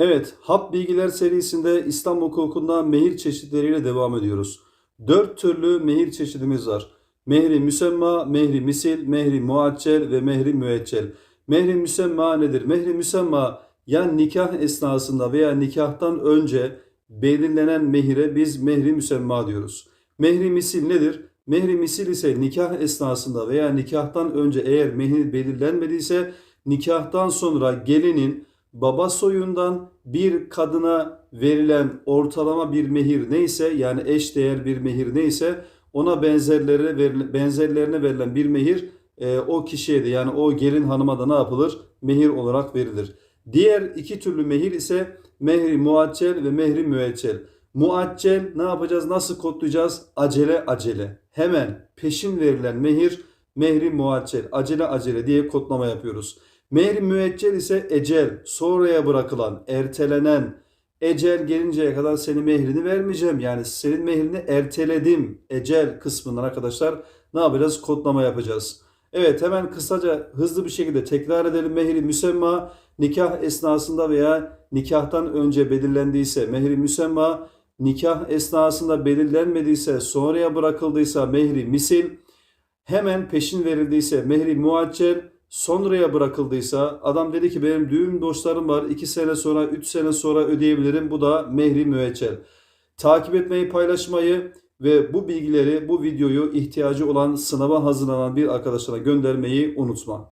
Evet, Hap Bilgiler serisinde İslam hukukunda mehir çeşitleriyle devam ediyoruz. Dört türlü mehir çeşidimiz var. Mehri müsemma, mehri misil, mehri muaccel ve mehri müeccel. Mehri müsemma nedir? Mehri müsemma ya nikah esnasında veya nikahtan önce belirlenen mehire biz mehri müsemma diyoruz. Mehri misil nedir? Mehri misil ise nikah esnasında veya nikahtan önce eğer mehir belirlenmediyse nikahtan sonra gelinin baba soyundan bir kadına verilen ortalama bir mehir neyse yani eş değer bir mehir neyse ona benzerleri verilen, benzerlerine verilen bir mehir e, o kişiye de yani o gelin hanıma da ne yapılır? Mehir olarak verilir. Diğer iki türlü mehir ise mehri muaccel ve mehri müeccel. Muaccel ne yapacağız? Nasıl kodlayacağız? Acele acele. Hemen peşin verilen mehir mehri muaccel. Acele acele diye kodlama yapıyoruz. Mehri müeccel ise ecel, sonraya bırakılan, ertelenen, ecel gelinceye kadar senin mehrini vermeyeceğim. Yani senin mehrini erteledim. Ecel kısmından arkadaşlar ne yapacağız? Kodlama yapacağız. Evet hemen kısaca hızlı bir şekilde tekrar edelim. Mehri müsemma nikah esnasında veya nikahtan önce belirlendiyse mehri müsemma nikah esnasında belirlenmediyse sonraya bırakıldıysa mehri misil hemen peşin verildiyse mehri muaccel sonraya bırakıldıysa adam dedi ki benim düğün borçlarım var 2 sene sonra 3 sene sonra ödeyebilirim bu da mehri müeccel. Takip etmeyi paylaşmayı ve bu bilgileri bu videoyu ihtiyacı olan sınava hazırlanan bir arkadaşına göndermeyi unutma.